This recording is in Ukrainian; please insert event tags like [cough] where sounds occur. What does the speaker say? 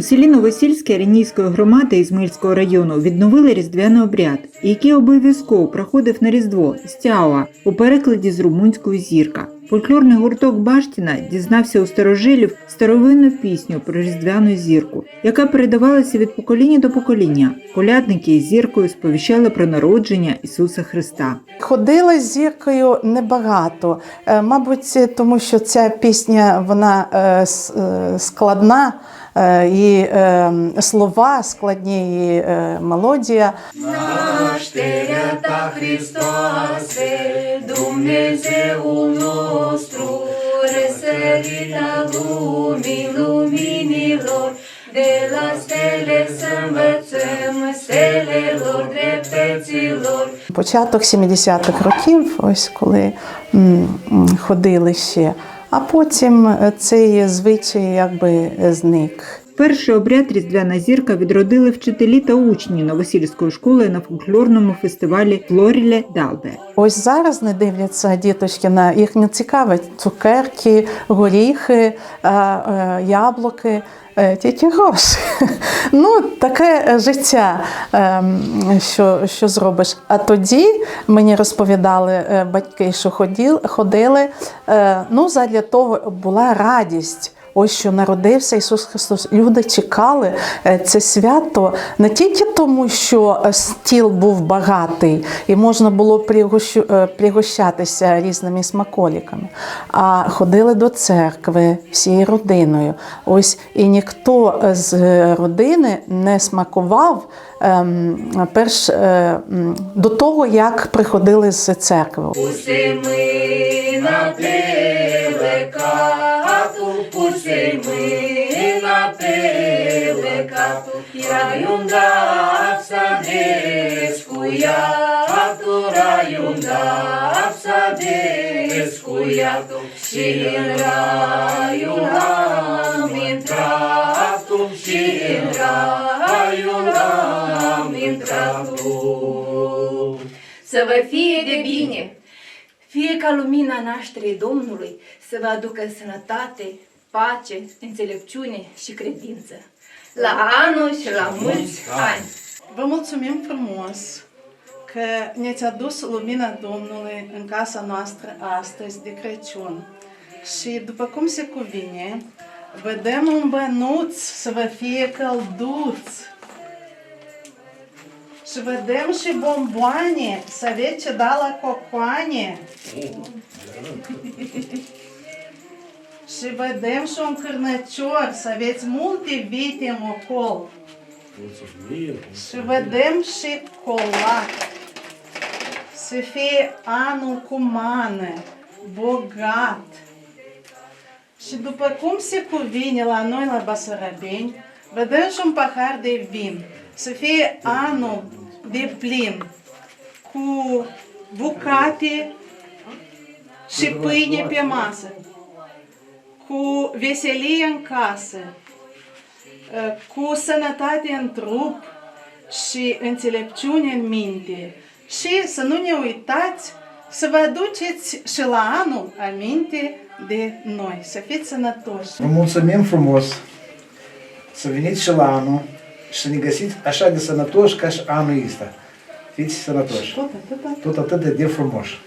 У селі Новосільське Ренійської громади Ізмильського району відновили різдвяний обряд, який обов'язково проходив на Різдво стяуа у перекладі з румунської зірка. Фольклорний гурток Баштіна дізнався у старожилів старовинну пісню про різдвяну зірку, яка передавалася від покоління до покоління. Колядники із зіркою сповіщали про народження Ісуса Христа. Ходила з зіркою небагато. Е, Мабуть, тому що ця пісня вона е, е, складна, і слова складні, і мелодія. Nașterea ta, Hristoase, Dumnezeul nostru, răsărita lumii luminilor, de la stele să învățăm stelelor dreptăților. Початок 70-х років, ось коли ходили ще, а потім е, цей звичай якби зник. Перший обряд Різдвяна зірка відродили вчителі та учні Новосільської школи на фольклорному фестивалі Флоріле Далбе. Ось зараз не дивляться діточки на їх не цікавить цукерки, горіхи, е, е, яблуки, е, тільки гроші. [laughs] Ну, таке життя, е, що, що зробиш. А тоді мені розповідали батьки, що ходили. Ну, задля того була радість. Ось що народився Ісус Христос. Люди чекали е, це свято не тільки тому, що е, стіл був багатий і можна було е, пригощатися різними смаколиками, а ходили до церкви всією родиною. Ось і ніхто з родини не смакував ем, перш е, до того, як приходили з церкви. Puse mâna pe lecatul, puse mâna pe lecatul, raiul am intrat, Și în raiul am intrat. Să vă fie de bine, fie ca lumina nașterii Domnului să vă aducă sănătate, pace, înțelepciune și credință. La anul și la mulți ani! Vă mulțumim frumos că ne-ați adus lumina Domnului în casa noastră astăzi de Crăciun. Și după cum se cuvine, vă dăm un bănuț să vă fie călduț. Și vă dăm și bomboane să aveți ce da la cocoane. Și vă dăm și un cârnăcior să aveți multe vite în ocol. Și vedem și colac. Să fie anul cu mană, bogat. Și după cum se cuvine la noi la Basarabeni, vedem și un pahar de vin. Să fie anul de plin, cu bucate și pâine pe masă, cu veselie în casă, cu sănătate în trup și înțelepciune în minte. Și să nu ne uitați să vă aduceți și la anul aminte de noi. Să fiți sănătoși! Vă mulțumim frumos să veniți și la anul și să ne găsiți așa de sănătoși ca și anul ăsta. Fiți sănătoși. Tot atâta. Tot atât de frumoși.